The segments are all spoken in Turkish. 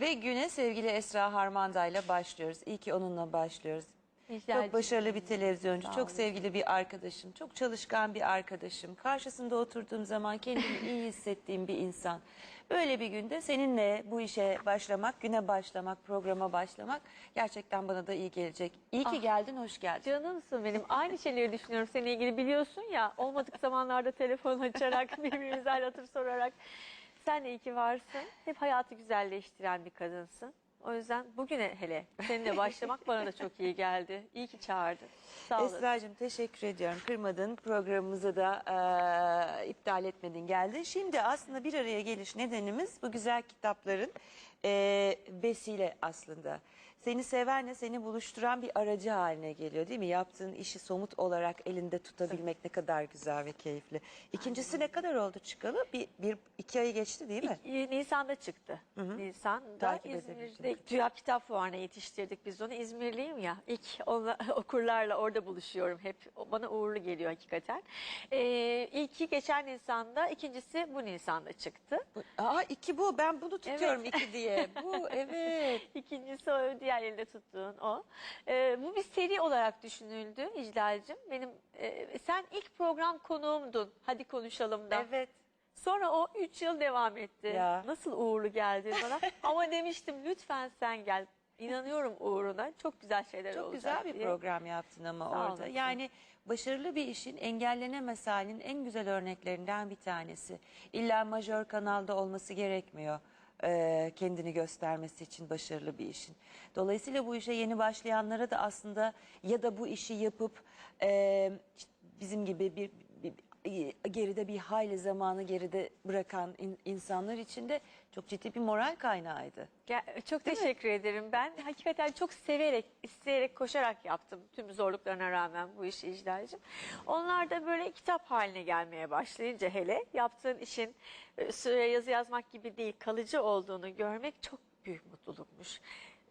Ve güne sevgili Esra Harmanda ile başlıyoruz. İyi ki onunla başlıyoruz. Çok başarılı bir televizyoncu, çok sevgili bir arkadaşım, çok çalışkan bir arkadaşım. Karşısında oturduğum zaman kendimi iyi hissettiğim bir insan. Böyle bir günde seninle bu işe başlamak, güne başlamak, programa başlamak gerçekten bana da iyi gelecek. İyi ki geldin, hoş geldin. Canımsın benim. Aynı şeyleri düşünüyorum seninle ilgili biliyorsun ya. Olmadık zamanlarda telefon açarak birbirimize hal hatır sorarak. Sen iyi ki varsın. Hep hayatı güzelleştiren bir kadınsın. O yüzden bugüne hele seninle başlamak bana da çok iyi geldi. İyi ki çağırdın. Sağ olasın. Esra'cığım teşekkür ediyorum. Kırmadın programımızı da eee, iptal etmedin geldin. Şimdi aslında bir araya geliş nedenimiz bu güzel kitapların eee, vesile aslında. Seni sevenle seni buluşturan bir aracı haline geliyor değil mi? Yaptığın işi somut olarak elinde tutabilmek ne kadar güzel ve keyifli. İkincisi ne kadar oldu çıkalı? Bir, bir iki ayı geçti değil mi? İ- Nisan'da çıktı. Nisan'da Takip İzmir'de. TÜYAP Kitap Fuarı'na yetiştirdik biz onu. İzmirliyim ya. İlk onla, okurlarla orada buluşuyorum hep. O bana uğurlu geliyor hakikaten. Ee, ilki geçen Nisan'da, ikincisi bu Nisan'da çıktı. Aa iki bu. Ben bunu tutuyorum iki diye. Bu evet. İkincisi o diğer elde tuttuğun o. Ee, bu bir seri olarak düşünüldü İclal'cim. Benim e, sen ilk program konuğumdun. Hadi konuşalım da. Evet. Sonra o 3 yıl devam etti. Ya. Nasıl uğurlu geldi bana. Ama demiştim lütfen sen gel. İnanıyorum uğruna. Çok güzel şeyler Çok olacak güzel bir diye. program yaptın ama Sağ orada. olasın. Yani başarılı bir işin engellenemez halinin en güzel örneklerinden bir tanesi. İlla majör kanalda olması gerekmiyor e, kendini göstermesi için başarılı bir işin. Dolayısıyla bu işe yeni başlayanlara da aslında ya da bu işi yapıp e, bizim gibi bir- geride bir hayli zamanı geride bırakan in- insanlar için de çok ciddi bir moral kaynağıydı. Ge- Çok teşekkür ederim. Ben hakikaten çok severek, isteyerek, koşarak yaptım tüm zorluklarına rağmen bu işi İclal'cim. Onlar da böyle kitap haline gelmeye başlayınca hele yaptığın işin e, süre yazı yazmak gibi değil kalıcı olduğunu görmek çok büyük mutlulukmuş.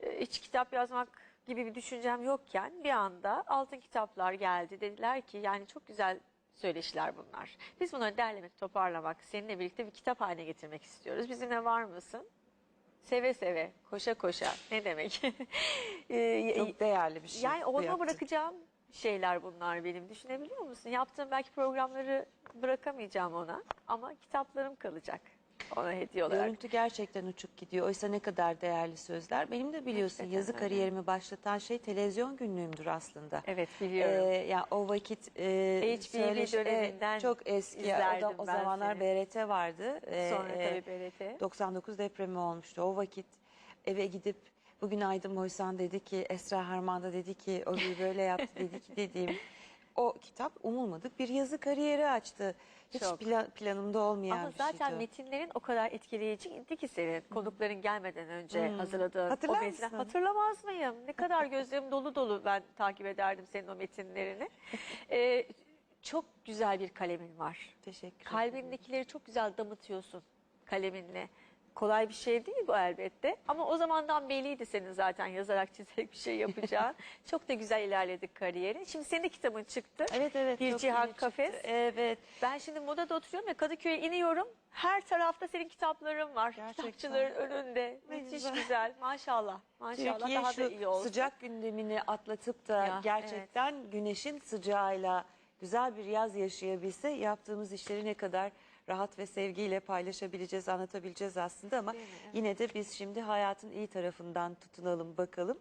E, Hiç kitap yazmak gibi bir düşüncem yokken bir anda altın kitaplar geldi. Dediler ki yani çok güzel söyleşiler bunlar. Biz bunları derlemek, toparlamak, seninle birlikte bir kitap haline getirmek istiyoruz. Bizimle var mısın? Seve seve, koşa koşa. Ne demek? Ee, Çok değerli bir şey. yani ona bırakacağım şeyler bunlar benim. Düşünebiliyor musun? Yaptığım belki programları bırakamayacağım ona. Ama kitaplarım kalacak ona hediye olarak. Görüntü gerçekten uçuk gidiyor. Oysa ne kadar değerli sözler. Benim de biliyorsun Hakikaten yazı öyle. kariyerimi başlatan şey televizyon günlüğümdür aslında. Evet, biliyorum. Ee, ya o vakit e, HBB söyleşi- döneminden evet, çok eski. O, da, o ben zamanlar seni. BRT vardı. Ee, Sonra e, tabii BRT. 99 depremi olmuştu. O vakit eve gidip bugün Aydın Boysan dedi ki Esra Harmanda dedi ki o böyle yaptı dedi ki dediğim o kitap umulmadık bir yazı kariyeri açtı. Hiç Çok. plan- planımda olmayan Ama bir şeydi. zaten o. metinlerin o kadar etkileyiciydi ki senin konukların gelmeden önce hazırladığın Hatırlar o metinler. mısın? Hatırlamaz mıyım? Ne kadar gözlerim dolu dolu ben takip ederdim senin o metinlerini. Ee, çok güzel bir kalemin var. Teşekkür ederim. Kalbindekileri çok güzel damıtıyorsun kaleminle. Kolay bir şey değil bu elbette. Ama o zamandan belliydi senin zaten yazarak çizerek bir şey yapacağın. çok da güzel ilerledik kariyerin. Şimdi senin de kitabın çıktı. Evet evet. Bir çok Cihan yeni çıktı. Kafes. Evet. Ben şimdi modada oturuyorum ve Kadıköy'e iniyorum. Her tarafta senin kitapların var. Gerçekten. Kitapçıların önünde. Ne Müthiş güzel. güzel. Maşallah. Maşallah Türkiye daha şu da iyi olsun. sıcak gündemini atlatıp da Ya, gerçekten güneşin sıcağıyla güzel bir yaz yaşayabilse yaptığımız işleri ne kadar rahat ve sevgiyle paylaşabileceğiz, anlatabileceğiz aslında ama Değil mi? yine de biz şimdi hayatın iyi tarafından tutunalım bakalım.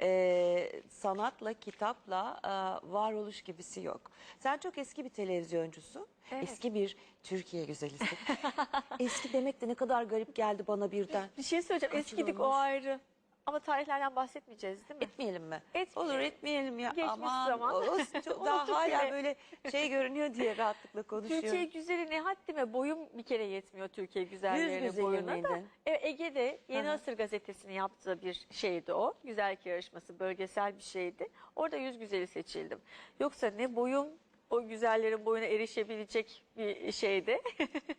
Ee, sanatla, kitapla e, varoluş gibisi yok. Sen çok eski bir televizyoncusun. Evet. Eski bir Türkiye güzelisin. eski demek de ne kadar garip geldi bana birden. Bir şey söyleyeceğim. Eskidik o ayrı. Ama tarihlerden bahsetmeyeceğiz değil mi? Etmeyelim mi? Etmeyelim. Olur etmeyelim ya. Geçmiş Aman, zaman. o- o çok daha hala bile. böyle şey görünüyor diye rahatlıkla konuşuyorum. Türkiye güzeli ne haddime boyum bir kere yetmiyor Türkiye güzellerine boyuna da. Evet, Ege'de Yeni Hı hı. Asır gazetesinin yaptığı bir şeydi o. Güzellik yarışması bölgesel bir şeydi. Orada yüz güzeli seçildim. Yoksa ne boyum o güzellerin boyuna erişebilecek bir şeydi.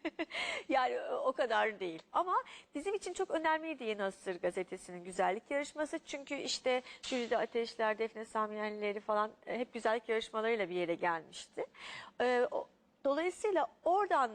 yani o kadar değil. Ama bizim için çok önemliydi Yeni Asır gazetesinin güzellik yarışması. Çünkü işte Jülide Ateşler, Defne Samyelileri falan e, hep güzellik yarışmalarıyla bir yere gelmişti. O- dolayısıyla oradan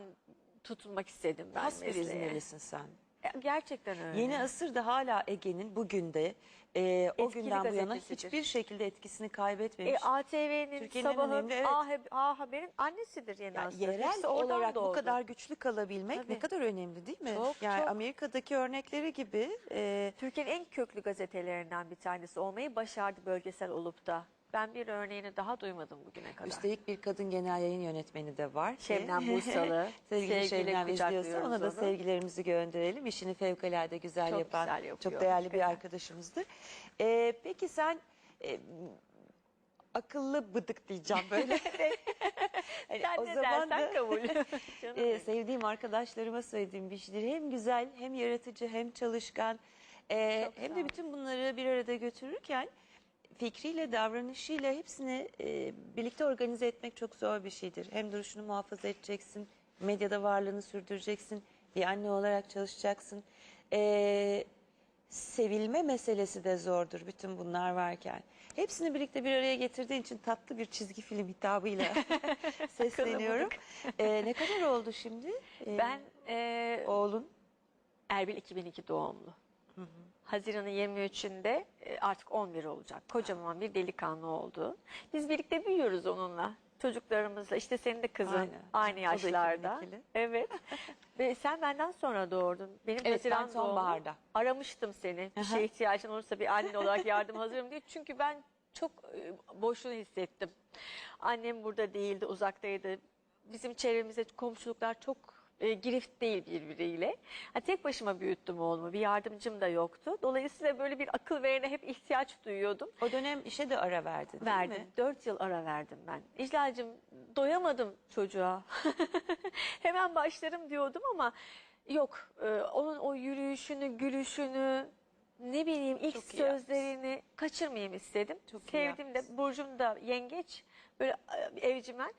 tutunmak istedim ben Has bir mesleğe. İzmirlisin sen. E, Gerçekten öyle. Yeni asır da hala Ege'nin bugün de e, o Etkili günden bu yana hiçbir şekilde etkisini E, kaybetmemiş. ATV'nin, Türkiye'nin en Sabah'ın, önemli, evet. A, Haber- A Haber'in annesidir Yeni Yani Asır. yerel Hepsi oradan olarak bu doğdu. kadar güçlü kalabilmek Tabii. ne kadar önemli değil mi? Çok, yani çok. Amerika'daki örnekleri gibi e, Türkiye'nin en köklü gazetelerinden bir tanesi olmayı başardı bölgesel olup da. Ben bir örneğini daha duymadım bugüne kadar. üstelik bir kadın genel yayın yönetmeni de var. ki- Şebnem Bursalı. Sevgili Sevgiyle Şebnem izliyorsa kucaklıyoruz ona da onu. sevgilerimizi gönderelim. İşini fevkalade güzel Çok yapan güzel yapıyor, çok değerli bir hakikaten. arkadaşımızdır. E, peki sen e, akıllı bıdık diyeceğim böyle. Hani Sen o ne zaman dersen kabul. Canım Ee, benim. sevdiğim arkadaşlarıma söylediğim bir şeydir. Hem güzel hem yaratıcı hem çalışkan Ee, Çok hem de ol. bütün bunları bir arada götürürken fikriyle davranışıyla hepsini e, birlikte organize etmek çok zor bir şeydir. Hem duruşunu muhafaza edeceksin, medyada varlığını sürdüreceksin, bir anne olarak çalışacaksın. Ee, sevilme meselesi de zordur bütün bunlar varken. Hepsini birlikte bir araya getirdiğin için tatlı bir çizgi film hitabıyla sesleniyorum. Ee, ne kadar oldu şimdi? Ee, Ben e, oğlun Erbil 2002 doğumlu. Haziran'ın 23'ünde e, artık 11 olacak. Kocaman bir delikanlı oldu. Biz birlikte büyüyoruz onunla. Çocuklarımızla işte senin de kızın aynı da yaşlarda. 2002'li. Evet. Ve sen benden sonra doğurdun. Benim Evet, Haziran ben sonbaharda. Aramıştım seni. Bir şeye ihtiyacın olursa bir anne olarak yardım hazırım diye. Çünkü ben çok e, boşluğunu hissettim. Annem burada değildi, uzaktaydı. Bizim çevremizde komşuluklar çok e, girift değil birbiriyle. Ha, tek başıma büyüttüm oğlumu. Bir yardımcım da yoktu. Dolayısıyla böyle bir akıl verene hep ihtiyaç duyuyordum. o dönem işe de ara verdin değil Verdim. mi? Dört yıl ara verdim ben. İclal'cim doyamadım çocuğa. Hemen başlarım diyordum ama yok. e, onun o yürüyüşünü, gülüşünü, ne bileyim ilk Çok iyi sözlerini kaçırmayayım istedim. Çok iyi Sevdim de Burcu'm da yengeç, böyle e, evcimen.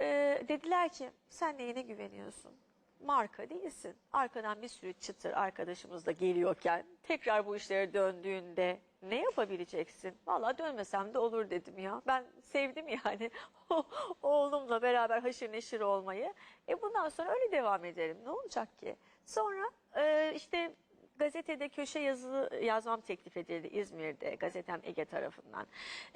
E, dediler ki sen neyine güveniyorsun? Marka değilsin. Arkadan bir sürü çıtır arkadaşımız da geliyorken tekrar bu işlere döndüğünde ne yapabileceksin? Vallahi dönmesem de olur dedim ya. Ben sevdim yani oğlumla beraber haşır neşir olmayı. E bundan sonra öyle devam edelim. Ne olacak ki? Sonra e, işte gazetede köşe yazı yazmam teklif edildi İzmir'de gazetem Ege tarafından.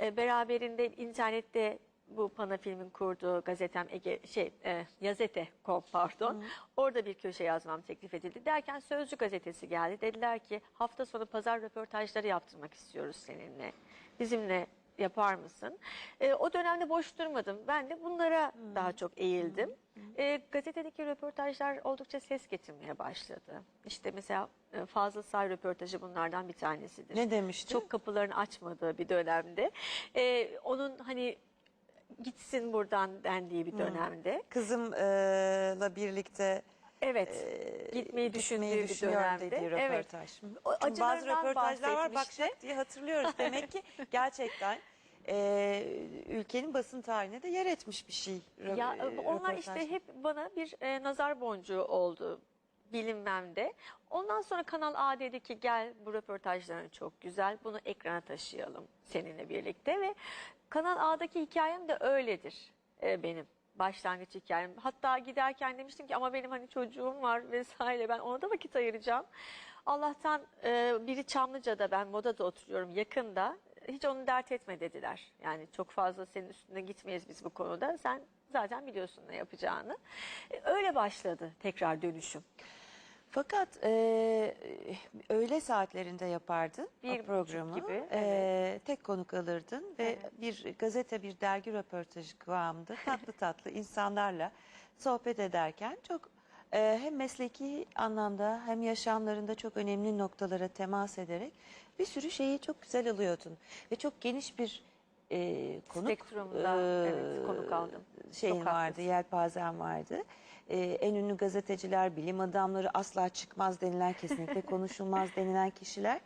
E, beraberinde internette bu Pana filmin kurduğu gazetem Ege şey e, Yazete.com pardon. Orada bir köşe yazmam teklif edildi. Derken Sözcü gazetesi geldi. Dediler ki hafta sonu pazar röportajları yaptırmak istiyoruz seninle. Bizimle yapar mısın? E, o dönemde boş durmadım. Ben de bunlara daha çok eğildim. E, gazetedeki röportajlar oldukça ses getirmeye başladı. İşte mesela e, Fazıl Say röportajı bunlardan bir tanesidir. Ne demişti? Çok kapılarını açmadığı bir dönemde. E, onun hani gitsin buradan dendiği bir dönemde. Kızımla birlikte Evet. e, gitmeyi düşündüğü bir dönemde. dediği Evet. O Çünkü bazı röportajlar var bak bahsetmişti. şak diye hatırlıyoruz. Demek ki gerçekten e, ülkenin basın tarihine de yer etmiş bir şey. Ya e, onlar röportaj. işte hep bana bir e, nazar boncuğu oldu bilinmemde. Ondan sonra Kanal A dedi ki gel bu röportajların çok güzel bunu ekrana taşıyalım seninle birlikte ve Kanal A'daki hikayem de öyledir e, benim başlangıç hikayem. Hatta giderken demiştim ki ama benim hani çocuğum var vesaire ben ona da vakit ayıracağım. Allah'tan e, biri Çamlıca'da ben Moda'da oturuyorum yakında. Hiç onu dert etme dediler. Yani çok fazla senin üstüne gitmeyiz biz bu konuda. Sen zaten biliyorsun ne yapacağını. E, Öyle başladı tekrar dönüşüm. Fakat e, öğle saatlerinde yapardın Bir o buçuk programı. gibi, E, tek konuk alırdın ve Evet. bir gazete, bir dergi röportajı kıvamında tatlı tatlı insanlarla sohbet ederken çok e, hem mesleki anlamda hem yaşamlarında çok önemli noktalara temas ederek bir sürü şeyi çok güzel alıyordun. Ve çok geniş bir e, konuk Spektrumda, evet, konuk aldım. şeyin Çok vardı, haklısın. yelpazen vardı. Ee, en ünlü gazeteciler, bilim adamları asla çıkmaz denilen, kesinlikle konuşulmaz denilen kişiler.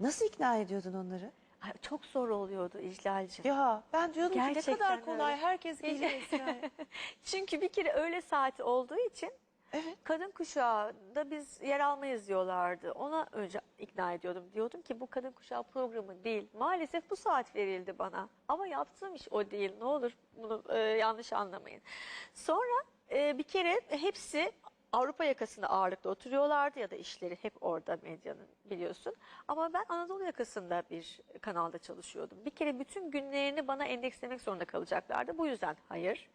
Nasıl ikna ediyordun onları? Ay, Çok zor oluyordu İclal'cim. Ya ben diyordum ki ne Gerçekten kadar kolay, öyle. herkes geliyor. Çünkü bir kere öğle saati olduğu için Evet. kadın kuşağında biz yer almayız diyorlardı. Ona önce ikna ediyordum. Diyordum ki bu kadın kuşağı programı değil. Maalesef bu saat verildi bana. Ama yaptığım iş o değil. Ne olur bunu e, yanlış anlamayın. Sonra e, bir kere hepsi Avrupa yakasında ağırlıklı oturuyorlardı ya da işleri hep orada medyanın biliyorsun. Ama ben Anadolu yakasında bir kanalda çalışıyordum. Bir kere bütün günlerini bana endekslemek zorunda kalacaklardı. Bu yüzden hayır.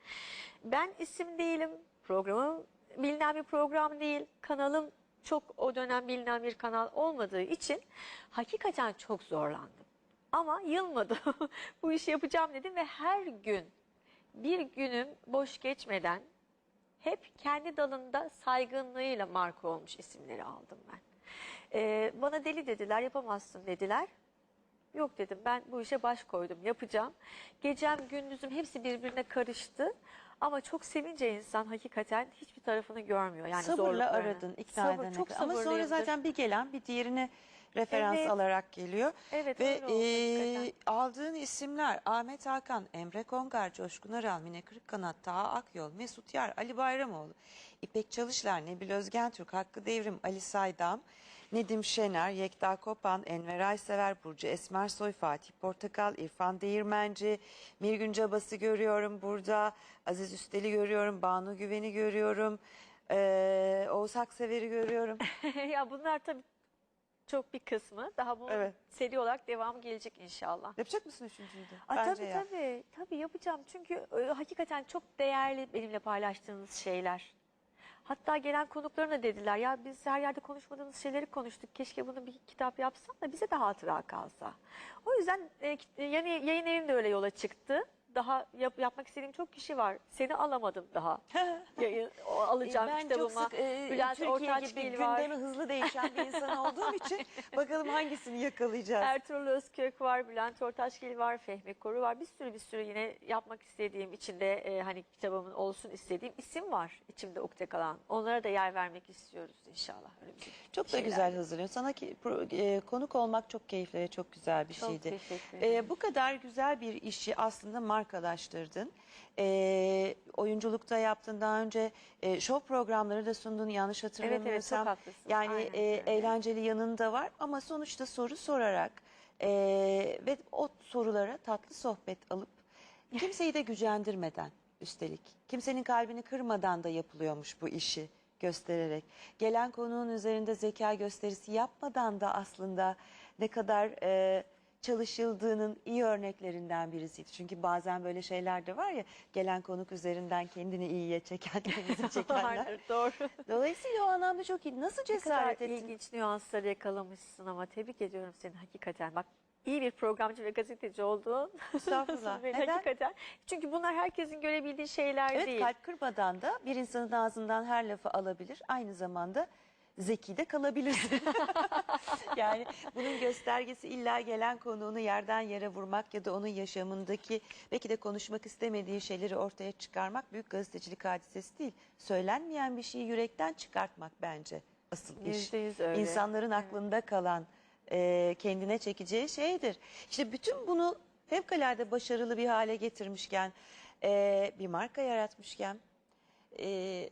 Ben isim değilim. Programım bilinen bir program değil. Kanalım çok o dönem bilinen bir kanal olmadığı için hakikaten çok zorlandım. Ama yılmadım. Bu işi yapacağım dedim ve her gün bir günüm boş geçmeden hep kendi dalında saygınlığıyla marka olmuş isimleri aldım ben. Ee, bana deli dediler, yapamazsın dediler. Yok dedim ben bu işe baş koydum, yapacağım. Gecem, gündüzüm hepsi birbirine karıştı. Ama çok sevince insan hakikaten hiçbir tarafını görmüyor. Yani Sabırla zorluklarını. aradın ikna Sabır, edene çok. Ama sonra zaten bir gelen bir diğerine referans Evet. alarak geliyor. Evet, Ve öyle oldu e, hakikaten. aldığın isimler Ahmet Hakan, Emre Kongar, Coşkun Aral, Mine Kırıkkanat, Taha Akyol, Mesut Yar, Ali Bayramoğlu, İpek Çalışlar, Nebil Özgentürk, Hakkı Devrim, Ali Saydam, Nedim Şener, Yekta Kopan, Enver Aysever, Burcu Esmersoy, Fatih Portakal, İrfan Değirmenci, Mirgün Cabas'ı görüyorum burada, Aziz Üstel'i görüyorum, Banu Güven'i görüyorum, ee, Oğuz Haksever'i görüyorum. ya bunlar tabii çok bir kısmı. Daha bu Evet. seri olarak devam gelecek inşallah. Yapacak mısın üçüncüyü de? Aa, Bence tabii yap. tabii. Tabii yapacağım. Çünkü e, hakikaten çok değerli benimle paylaştığınız şeyler. Hatta gelen konuklarına dediler ya biz her yerde konuşmadığımız şeyleri konuştuk. Keşke bunu bir kitap yapsan da bize de hatıra kalsa. O yüzden e, kit- yani yayın evim de öyle yola çıktı. Daha yap- yapmak istediğim çok kişi var. Seni alamadım daha. Yayın, o alacağım ben kitabıma. çok sık e, Bülent Türkiye gibi var. gündemi hızlı değişen bir insan olduğum için bakalım hangisini yakalayacağız. Ertuğrul Özkök var, Bülent Ortaçgil var, Fehmi Koru var. Bir sürü bir sürü yine yapmak istediğim, içinde e, hani kitabımın olsun istediğim isim var içimde ukde kalan. Onlara da yer vermek istiyoruz inşallah. Öyle bir çok da şeyler. güzel hazırlıyorsun. Sana ki, pro- e, konuk olmak çok keyifli ve çok güzel bir Çok şeydi. teşekkür ederim. E, bu kadar güzel bir işi aslında markalaştırdın. E, oyunculukta yaptın daha önce e, show programları da sundun yanlış hatırlamıyorsam. haklısın. Yani Aynen e, eğlenceli yanında var ama sonuçta soru sorarak e, ve o sorulara tatlı sohbet alıp kimseyi de gücendirmeden üstelik kimsenin kalbini kırmadan da yapılıyormuş bu işi göstererek. Gelen konuğun üzerinde zeka gösterisi yapmadan da aslında ne kadar e, çalışıldığının iyi örneklerinden birisiydi. Çünkü bazen böyle şeyler de var ya gelen konuk üzerinden kendini iyiye çeken, kendinizi çekenler. Doğru. Dolayısıyla o anlamda çok iyi. Nasıl cesaret ettin? ilginç nüansları yakalamışsın ama tebrik ediyorum seni hakikaten. Bak iyi bir programcı ve gazeteci olduğun. Estağfurullah. Neden? hakikaten. Çünkü bunlar herkesin görebildiği şeyler Evet değil. kalp kırmadan da bir insanın ağzından her lafı alabilir. Aynı zamanda zeki de kalabilirsin. yani bunun göstergesi illa gelen konuğunu yerden yere vurmak ya da onun yaşamındaki belki de konuşmak istemediği şeyleri ortaya çıkarmak büyük gazetecilik hadisesi değil. Söylenmeyen bir şeyi yürekten çıkartmak bence asıl iş. Öyle. İnsanların aklında kalan e, kendine çekeceği şeydir. İşte bütün bunu fevkalade başarılı bir hale getirmişken e, bir marka yaratmışken e,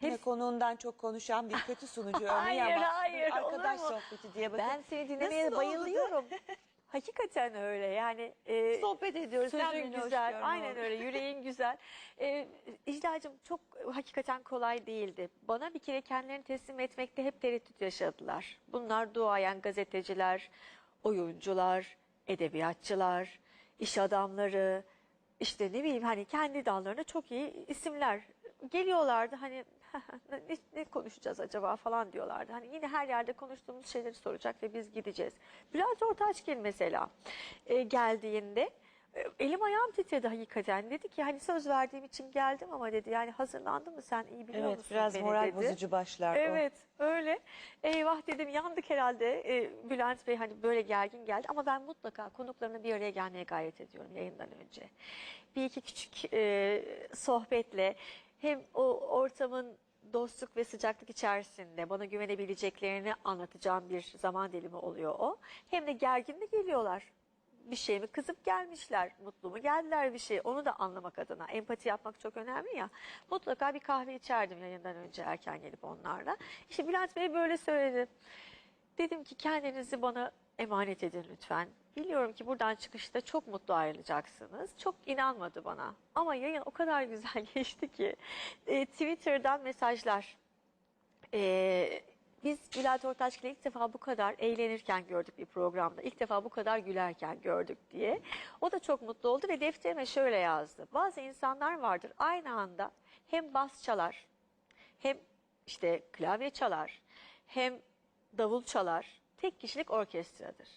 yine konuğundan çok konuşan bir kötü sunucu örneği Hayır, ama hayır, bir arkadaş mu? sohbeti diye bakın. Ben seni dinlemeye Nasıl oldu da- bayılıyorum. Hakikaten öyle yani. e, sohbet ediyoruz. Sen Sözün beni hoş güzel, aynen öyle, yüreğin güzel. Ee, İclacığım çok hakikaten kolay değildi. Bana bir kere kendilerini teslim etmekte hep tereddüt yaşadılar. Bunlar duayen gazeteciler, oyuncular, edebiyatçılar, iş adamları, işte ne bileyim hani kendi dallarında çok iyi isimler. Geliyorlardı hani ne, ne konuşacağız acaba falan diyorlardı. Hani yine her yerde konuştuğumuz şeyleri soracak ve biz gideceğiz. Bülent Ortaçgil mesela e, geldiğinde e, elim ayağım titredi hakikaten. Dedi ki hani söz verdiğim için geldim ama dedi yani hazırlandın mı sen iyi biliyor Evet musun biraz beni moral dedi. bozucu başlar o. Evet öyle. Eyvah dedim yandık herhalde. E, Bülent Bey hani böyle gergin geldi ama ben mutlaka konuklarına bir araya gelmeye gayret ediyorum yayından önce. Bir iki küçük e, sohbetle hem o ortamın dostluk ve sıcaklık içerisinde bana güvenebileceklerini anlatacağım bir zaman dilimi oluyor o. Hem de gergin mi geliyorlar? Bir şey mi kızıp gelmişler, mutlu mu geldiler bir şey onu da anlamak adına. Empati yapmak çok önemli ya. Mutlaka bir kahve içerdim yayından önce erken gelip onlarla. İşte Bülent Bey böyle söyledi. Dedim ki kendinizi bana emanet edin lütfen. Biliyorum ki buradan çıkışta çok mutlu ayrılacaksınız. Çok inanmadı bana. Ama yayın o kadar güzel geçti ki. E, Twitter'dan mesajlar. Ee, biz Bülent Ortaçgil'i ilk defa bu kadar eğlenirken gördük bir programda. İlk defa bu kadar gülerken gördük diye. O da çok mutlu oldu ve defterime şöyle yazdı. Bazı insanlar vardır aynı anda hem bas çalar hem işte klavye çalar hem davul çalar. Tek kişilik orkestradır.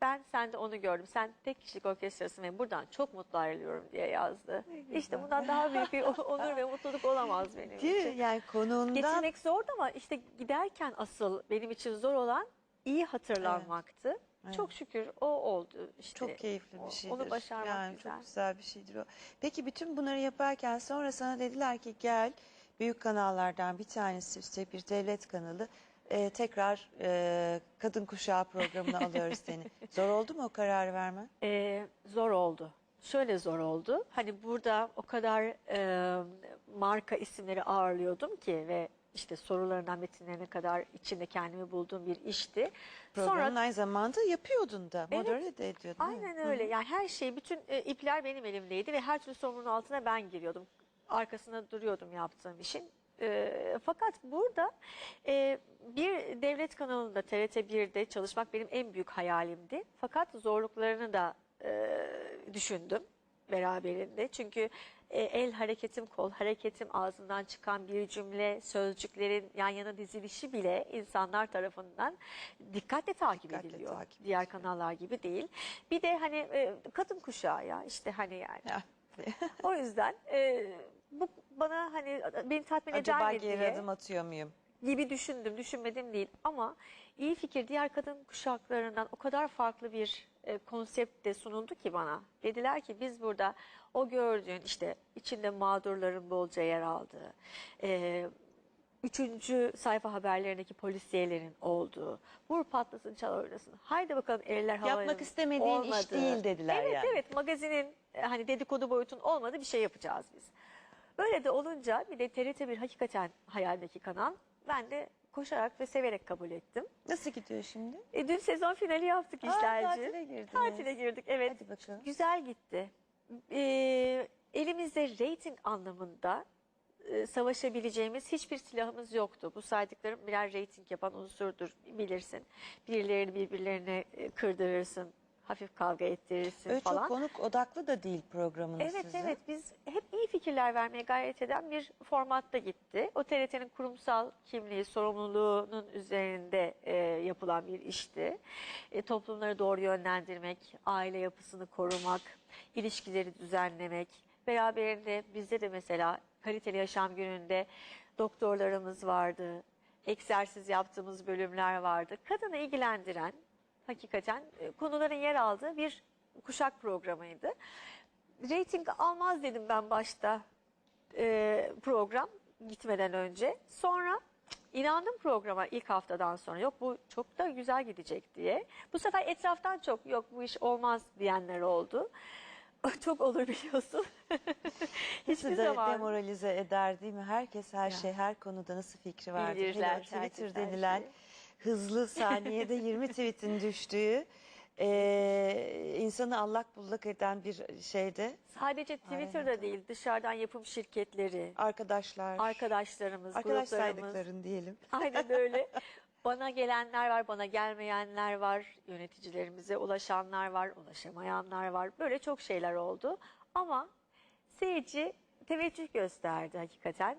Ben sende onu gördüm. Sen tek kişilik orkestrasın ve buradan çok mutlu ayrılıyorum diye yazdı. İşte bundan daha büyük bir onur ve mutluluk olamaz benim Değil için. mi? Yani konuğundan Getirmek zordu ama işte giderken asıl benim için zor olan iyi hatırlanmaktı. Evet. Çok şükür o oldu. İşte çok keyifli bir şeydir. Onu başarmak yani güzel. çok güzel bir şeydir o. Peki bütün bunları yaparken sonra sana dediler ki gel büyük kanallardan bir tanesi üstelik bir devlet kanalı e, tekrar e, kadın kuşağı programına alıyoruz seni. Zor oldu mu o kararı vermen? Ee, zor oldu. Şöyle zor oldu. Hani burada o kadar e, marka isimleri ağırlıyordum ki ve işte sorularından metinlerine kadar içinde kendimi bulduğum bir işti. Programın Sonra aynı zamanda yapıyordun da. Evet. Modere de ediyordun. değil mi? Aynen öyle. Yani her şey, bütün e, ipler benim elimdeydi ve her türlü sorunun altına ben giriyordum. Arkasında duruyordum yaptığım işin. E, fakat burada e, bir devlet kanalında TRT 1'de çalışmak benim en büyük hayalimdi. Fakat zorluklarını da e, düşündüm beraberinde. Çünkü e, el hareketim, kol hareketim, ağzından çıkan bir cümle, sözcüklerin yan yana dizilişi bile insanlar tarafından dikkatle takip Dikkatle ediliyor. takip Diğer ediliyor. kanallar gibi değil. Bir de hani e, kadın kuşağı ya işte hani yani. Ya. o yüzden e, bana hani beni tatmin eder Acaba mi geri diye adım atıyor muyum? gibi düşündüm, düşünmedim değil. Ama iyi fikir diğer kadın kuşaklarından o kadar farklı bir e, konsept de sunuldu ki bana. Dediler ki biz burada o gördüğün işte içinde mağdurların bolca yer aldığı, e, üçüncü sayfa haberlerindeki polisiyelerin olduğu, vur patlasın çal oynasın, haydi bakalım eller havaya. Yapmak istemediğin iş olmadığı. değil dediler evet, yani. Evet magazinin e, hani dedikodu boyutun olmadığı bir şey yapacağız biz. Böyle de olunca bir de TRT bir hakikaten hayaldeki kanal. Ben de koşarak ve severek kabul ettim. Nasıl gidiyor şimdi? E, dün sezon finali yaptık Aa, işlerci. tatile girdiniz. Tatile girdik evet. Hadi bakalım. Güzel gitti. E, elimizde reyting anlamında e, savaşabileceğimiz hiçbir silahımız yoktu. Bu saydıklarım birer reyting yapan unsurdur bilirsin. Birilerini birbirlerine e, kırdırırsın, hafif kavga ettirirsin Öyle falan. çok konuk odaklı da değil programınız Evet sizin. evet biz hep iyi fikirler vermeye gayret eden bir formatta gitti. O TRT'nin kurumsal kimliği, sorumluluğunun üzerinde e, yapılan bir işti. E, toplumları doğru yönlendirmek, aile yapısını korumak, ilişkileri düzenlemek. Beraberinde bizde de mesela kaliteli yaşam gününde doktorlarımız vardı. Egzersiz yaptığımız bölümler vardı. Kadını ilgilendiren hakikaten e, konuların yer aldığı bir kuşak programıydı. Rating almaz dedim ben başta e, program gitmeden önce. Sonra inandım programa ilk haftadan sonra. Yok bu çok da güzel gidecek diye. Bu sefer etraftan çok yok bu iş olmaz diyenler oldu. Çok olur biliyorsun. Hiçbir da zaman. demoralize eder değil mi? Herkes her Ya. şey, her konuda nasıl fikri Hele o Twitter denilen şeyi. Hızlı saniyede 20 tweetin düştüğü e, insanı allak bullak eden bir şeyde Sadece Twitter'da Aynen. değil dışarıdan yapım şirketleri, arkadaşlar, arkadaşlarımız, arkadaş gruplarımız. saydıkların diyelim. Aynen öyle. Bana gelenler var, bana gelmeyenler var, yöneticilerimize ulaşanlar var, ulaşamayanlar var. Böyle çok şeyler oldu. Ama seyirci teveccüh gösterdi hakikaten.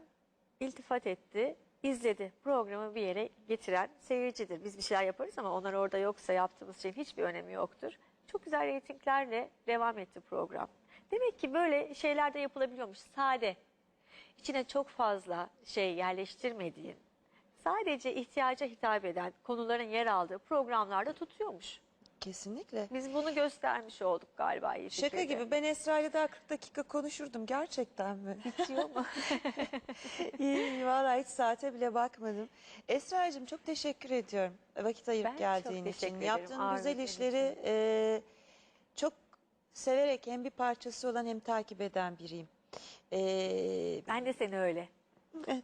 İltifat etti, izledi. Programı bir yere getiren seyircidir. Biz bir şeyler yaparız ama onlar orada yoksa yaptığımız şeyin hiçbir önemi yoktur. Çok güzel reytinglerle devam etti program. Demek ki böyle şeyler de yapılabiliyormuş. Sade, içine çok fazla şey yerleştirmediğin, sadece ihtiyaca hitap eden konuların yer aldığı programlarda tutuyormuş. Kesinlikle. Biz bunu göstermiş olduk galiba iyi Şaka fikirde. gibi ben Esra ile daha 40 dakika konuşurdum gerçekten mi? Bitiyor mu? İyi, Vallahi hiç saate bile bakmadım. Esra'cığım çok teşekkür ediyorum. Vakit ayırıp Ben çok geldiğin teşekkür için. ederim, Yaptığın ağırladığın güzel için. işleri e, çok severek hem bir parçası olan hem takip eden biriyim. E, ben de seni öyle.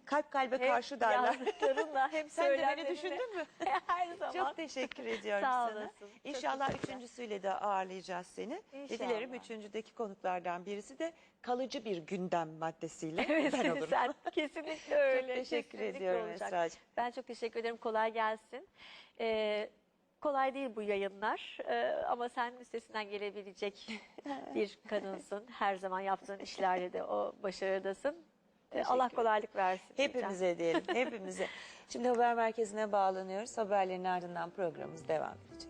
Kalp kalbe Hem karşı derler. yazdıklarınla hem Sen de beni düşündün mü? Her zaman. Çok teşekkür ediyorum Sağ sana. olasın. Çok İnşallah teşekkürler. üçüncüsüyle de ağırlayacağız seni. İnşallah. dilerim üçüncüdeki konuklardan birisi de kalıcı bir gündem maddesiyle Evet, ben olurum. sen kesinlikle öyle. Çok teşekkür kesinlikle ediyorum olacak. Esra'cığım. Ben çok teşekkür ederim. Kolay gelsin. Ee, kolay değil bu yayınlar Ee, ama sen üstesinden gelebilecek bir kadınsın. Her zaman yaptığın işlerde de o başarıdasın. Allah kolaylık versin. Hepimize diyelim, hepimize. Şimdi haber merkezine bağlanıyoruz. Haberlerin ardından programımız devam edecek.